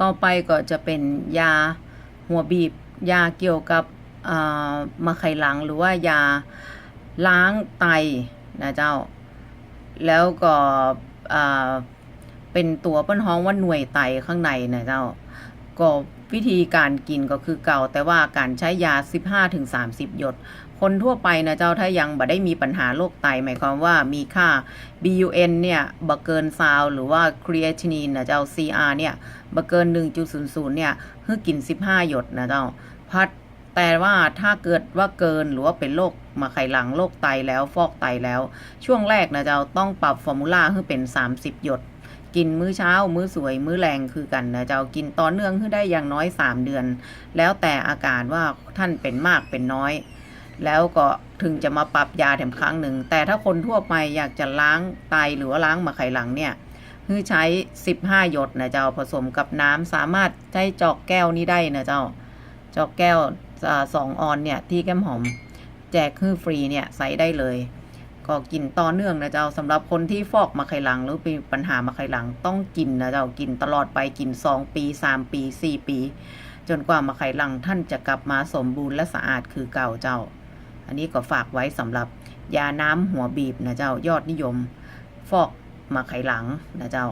ต่อไปก็จะเป็นยาหัวบีบ ยาเกี่ยวกับอ่ามะไขหลังหรือว่ายาล้างไตนะเจ้า แล้วก็เป็นตัวเปิ้นฮ้องว่าหน่วยไตข้างในนะเจ้า ก็วิธีการกินก็คือเก่า แต่ว่าการใช้ยา 15-30 หยด คนทั่วไปนะเจ้าถ้ายังบ่ได้มีปัญหาโรคไตหมายความว่ามีค่า BUN เนี่ยบ่เกินซาวหรือว่า creatinine นะเจ้า CR เนี่ยบ่เกิน 1.00 เนี่ยให้กิน 15 หยดนะเจ้าพัดแต่ว่าถ้าเกิดว่าเกินหรือว่าเป็นโรคมาไขหลังโรคไตแล้วฟอกไตแล้ว ช่วงแรกนะเจ้าต้องปรับฟอร์มูล่าให้เป็น 30 หยด กินมื้อเช้า มื้อสวย มื้อแรงคือกันนะเจ้ากินต่อเนื่องให้ได้อย่างน้อย3เดือน แล้วแต่อาการว่าท่านเป็นมากเป็นน้อย แล้วก็ถึงจะมาปรับยาแถมครั้งหนึ่ง แต่ถ้าคนทั่วไปอยากจะล้างไตหรือว่าล้างมะไขหลังเนี่ยคือใช้ 15 หยดนะเจ้าผสมกับน้ำสามารถใช้จอกแก้วนี้ได้นะเจ้า จอกแก้วสองออนเนี่ยที่แก้มหอม แจกคือฟรีเนี่ยใส่ได้เลย ก็กินต่อเนื่องนะเจ้าสำหรับคนที่ฟอกมาไขหลังหรือมีปัญหามาไขหลังต้องกินนะเจ้ากินตลอดไปกิน2ปี3ปี4ปี จนกว่ามาไขหลังท่านจะกลับมาสมบูรณ์และสะอาดคือเก่าเจ้า อันนี้ก็ฝากไว้สำหรับยาน้ำหัวบีบนะเจ้ายอดนิยม ฟอกมาไขหลังนะเจ้า